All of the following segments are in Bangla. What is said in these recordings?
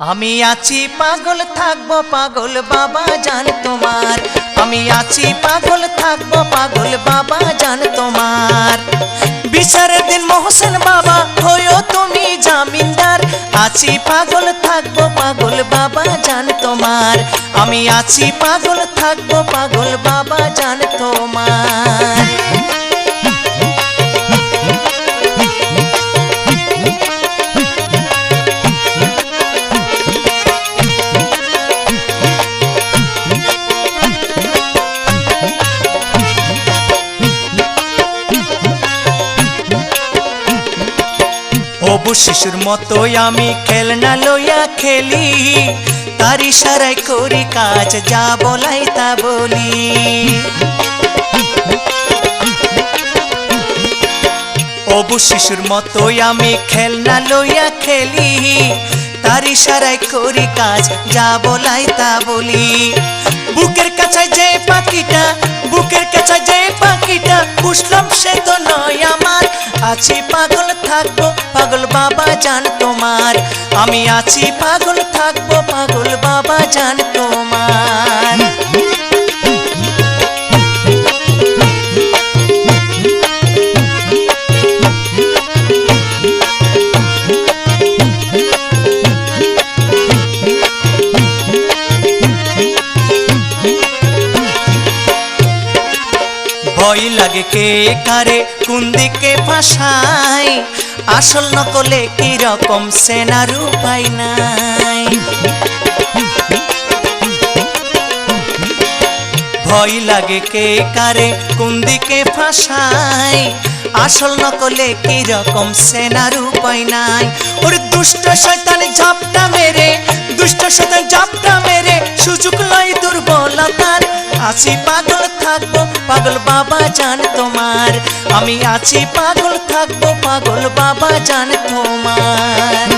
আমি আছি পাগল, থাকব পাগল, বাবা জান তোমার। আমি আছি পাগল, থাকব পাগল, বাবা জান তোমার। বিচারের দিন মোহসেন বাবা হয়েও তুমি জামিনদার। আছি পাগল, থাকব পাগল, বাবা জান তোমার। আমি আছি পাগল, থাকব পাগল, বাবা অবু শিশুর মতোই আমি খেলনা লইয়া খেলি। তার ইশারায় করি কাজ, যা বলাই তা বলি। অবু শিশুর মতোই আমি খেলনা লইয়া খেলি। তার ইশারায় করি কাজ, যা বলাই তা বলি। বুকের কাছে যে পাখিটা, বুকের কাছে যে পাখিটা, পুষলাম সে তো নয় আমার আছি পাগল থাকব, পাগল বাবা জান তোমার। আমি আছি পাগল থাকব, পাগল বাবা জান তোমার। ভয় লাগে কে কারে, কোন দিকে ফাঁসাই আসল নকলে কি রকম সেনার উপায় নাই? ভয় লাগে কে কারে, কোন দিকে ফাঁসাই আসল নকলে কি রকম সেনার উপায় নাই? ওর দুষ্ট শয়তান ঝাপটা মেরে, দুষ্ট শয়তান ঝাপটা মেরে সুযোগ লয় আছি পাগল থাকব, পাগল বাবা জান তোমার। আমি আছি পাগল থাকব, পাগল বাবা জান তোমার।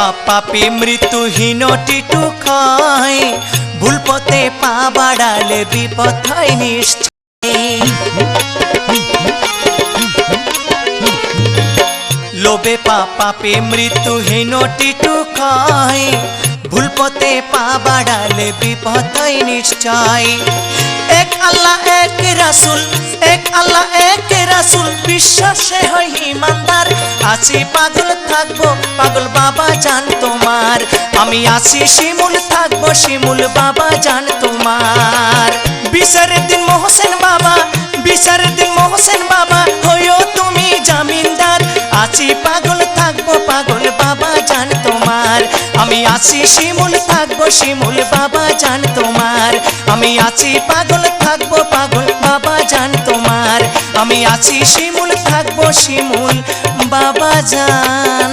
পাপে মৃত্যুহীন টিটু খায় ভুল পা বাড়ালে বিপদ নিশ্চয় লোবে পাপে মৃত্যুহীন টিটু খায় ভুল পথে পা বাড়ালে বিপদ নিশ্চয় এক আল্লাহ, এক রাসুল, এক আল্লাহ, এক রাসুল বিশ্বাসে হয় ইমানদার আছি পাগল থাকব, পাগল বাবা জান তোমার। আমি আছি শিমুল থাকব, শিমুল বাবা জান তোমার। বিচারের দিন মোহসেন বাবা, বিচারের দিন মোহসেন বাবা, হইও তুমি জামিনদার। আছি পাগল থাকব, পাগল বাবা জান তোমার। আমি আছি শিমুল থাকব, শিমুল বাবা জান তোমার। আমি আছি পাগল থাকব, পাগল আমি আছি শিমুল থাকব শিমুল বাবা জান।